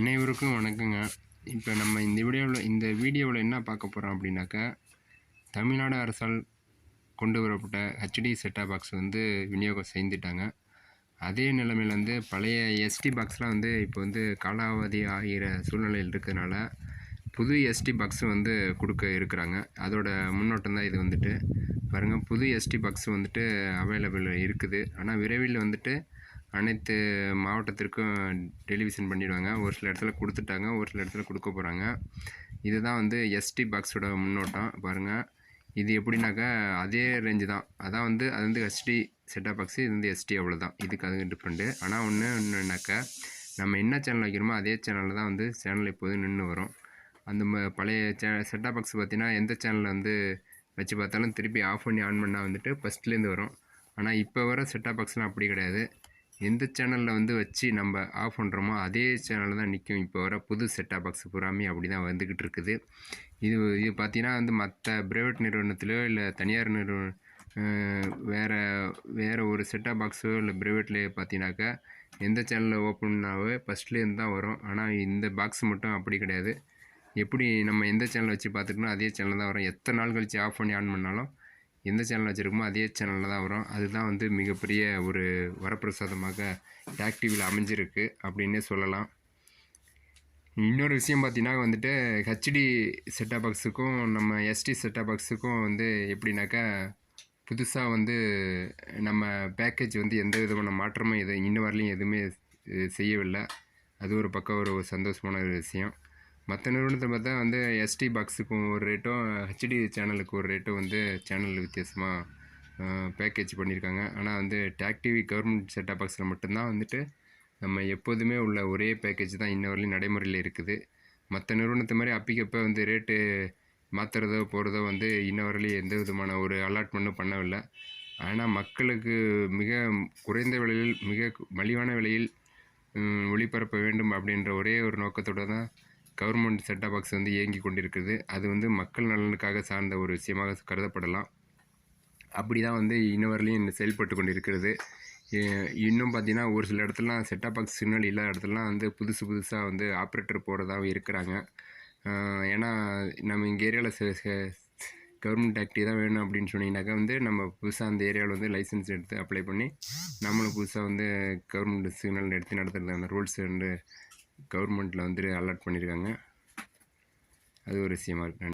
அனைவருக்கும் வணக்கங்க. இப்போ நம்ம இந்த வீடியோவில் இந்த வீடியோவில் என்ன பார்க்க போகிறோம் அப்படின்னாக்கா தமிழ்நாடு அரசால் கொண்டு வரப்பட்ட ஹெச்டி செட்டா பாக்ஸ் வந்து விநியோகம் செய்துட்டாங்க. அதே நிலைமையில் வந்து பழைய எஸ்டி பாக்ஸ்லாம் வந்து இப்போ வந்து காலாவதி ஆகிற சூழ்நிலையில் இருக்கிறதுனால புது எஸ்டி பாக்ஸ் வந்து கொடுக்க இருக்கிறாங்க. அதோட முன்னோட்டம் தான் இது வந்துட்டு. பாருங்கள் புது எஸ்டி பாக்ஸ் வந்துட்டு அவைலபிள் இருக்குது. ஆனால் விரைவில் வந்துட்டு அனைத்து மாவட்டத்திற்கும் டெலிவிஷன் பண்ணிடுவாங்க. ஒரு சில இடத்துல கொடுத்துட்டாங்க ஒரு சில இடத்துல கொடுக்க போகிறாங்க இதுதான் வந்து எஸ்டி பாக்ஸோட முன்னோட்டம் பாருங்கள் இது எப்படின்னாக்கா அதே ரேஞ்சு தான். அதான் வந்து அது வந்து ஹெச்டி செட்டா பாக்ஸு இது வந்து எஸ்டி அவ்வளோதான் இதுக்கு அது டிஃப்ரெண்ட்டு ஆனால் ஒன்று என்னன்னாக்கா நம்ம என்ன சேனல் வைக்கிறோமோ அதே சேனலில் தான் வந்து சேனல் எப்போதும் நின்று வரும். அந்த ம பழைய சே செட்டா பாக்ஸ் பார்த்தீங்கன்னா எந்த சேனலில் வந்து வச்சு பார்த்தாலும் திருப்பி ஆஃப் பண்ணி ஆன் பண்ணால் வந்துட்டு ஃபஸ்ட்லேருந்து வரும். ஆனால் இப்போ வர செட்டா பாக்ஸ்லாம் அப்படி கிடையாது. எந்த சேனலில் வந்து வச்சு நம்ம ஆஃப் பண்ணுறோமோ அதே சேனலில் தான் நிற்கும் இப்போ வர புது செட்டாக பாக்ஸ் பூராமே அப்படி தான் வந்துக்கிட்டு இருக்குது. இது இது பார்த்தீங்கன்னா வந்து மற்ற ப்ரைவேட் நிறுவனத்திலையோ இல்லை தனியார் நிறுவனம் வேறு வேறு ஒரு செட்டாக பாக்ஸோ இல்லை ப்ரைவேட்லேயே பார்த்தீங்கன்னாக்கா எந்த சேனலில் ஓப்பன்னாவே ஃபஸ்ட்லேருந்து தான் வரும். ஆனால் இந்த பாக்ஸ் மட்டும் அப்படி கிடையாது. எப்படி நம்ம எந்த சேனல் வச்சு பார்த்துக்கணும் அதே சேனல் தான் வரும். எத்தனை நாள் கழித்து ஆஃப் பண்ணி ஆன் பண்ணாலும் எந்த சேனல் வச்சுருக்கோமோ அதே சேனலில் தான் வரும். அதுதான் வந்து மிகப்பெரிய ஒரு வரப்பிரசாதமாக டாக் டிவியில் அமைஞ்சிருக்கு அப்படின்னே சொல்லலாம். இன்னொரு விஷயம் பார்த்தீங்கன்னா வந்துட்டு ஹெச்டி செட்டாக பாக்ஸுக்கும் நம்ம எஸ்டி செட்டா பாக்ஸுக்கும் வந்து எப்படின்னாக்கா புதுசாக வந்து நம்ம பேக்கேஜ் வந்து எந்த விதமான மாற்றமும் எது இன்ன வரலையும் எதுவுமே செய்யவில்லை. அது ஒரு பக்கம் ஒரு சந்தோஷமான ஒரு விஷயம். மற்ற நிறுவனத்தை பார்த்தா வந்து எஸ்டி பாக்ஸுக்கும் ஒரு ரேட்டும் ஹெச்டி சேனலுக்கு ஒரு ரேட்டும் வந்து சேனல் வித்தியாசமாக பேக்கேஜ் பண்ணியிருக்காங்க ஆனால் வந்து டேக் டிவி கவர்மெண்ட் செட்டாக பாக்ஸில் மட்டும்தான் வந்துட்டு நம்ம எப்போதுமே உள்ள ஒரே பேக்கேஜ் தான் இன்ன வரலையும் நடைமுறையில் இருக்குது. மற்ற நிறுவனத்தை மாதிரி அப்பிக்கப்போ வந்து ரேட்டு மாற்றுறதோ போகிறதோ வந்து இன்ன வரலையும் எந்த விதமான ஒரு அலாட்மெண்ட்டும் பண்ணவில்லை. ஆனால் மக்களுக்கு மிக குறைந்த விலையில் மிக மலிவான விலையில் ஒளிபரப்ப வேண்டும் அப்படின்ற ஒரே ஒரு நோக்கத்தோடு தான் கவர்மெண்ட் செட்டா பாக்ஸ் வந்து இயங்கி கொண்டிருக்கிறது. அது வந்து மக்கள் நலனுக்காக சார்ந்த ஒரு விஷயமாக கருதப்படலாம். அப்படி தான் வந்து இன்ன வரலையும் செயல்பட்டு கொண்டிருக்கிறது. இன்னும் பார்த்தீங்கன்னா ஒரு சில இடத்துலலாம் செட்டா பாக்ஸ் சிக்னல் இல்லாத இடத்துலலாம் வந்து புதுசு புதுசாக வந்து ஆப்ரேட்டர் போகிறதாகவும் இருக்கிறாங்க. ஏன்னா நம்ம இங்கே ஏரியாவில் கவர்மெண்ட் ஆக்டிவ் தான் வேணும் அப்படின்னு சொன்னீங்கன்னாக்கா வந்து நம்ம புதுசாக அந்த ஏரியாவில் வந்து லைசன்ஸ் எடுத்து அப்ளை பண்ணி நம்மளும் புதுசாக வந்து கவர்மெண்ட் சிக்னல் எடுத்து நடத்துறதான ரூல்ஸ் வந்து கவர்மெண்ட்டில் வந்துட்டு அலாட் பண்ணியிருக்காங்க அது ஒரு விஷயமா இருக்குது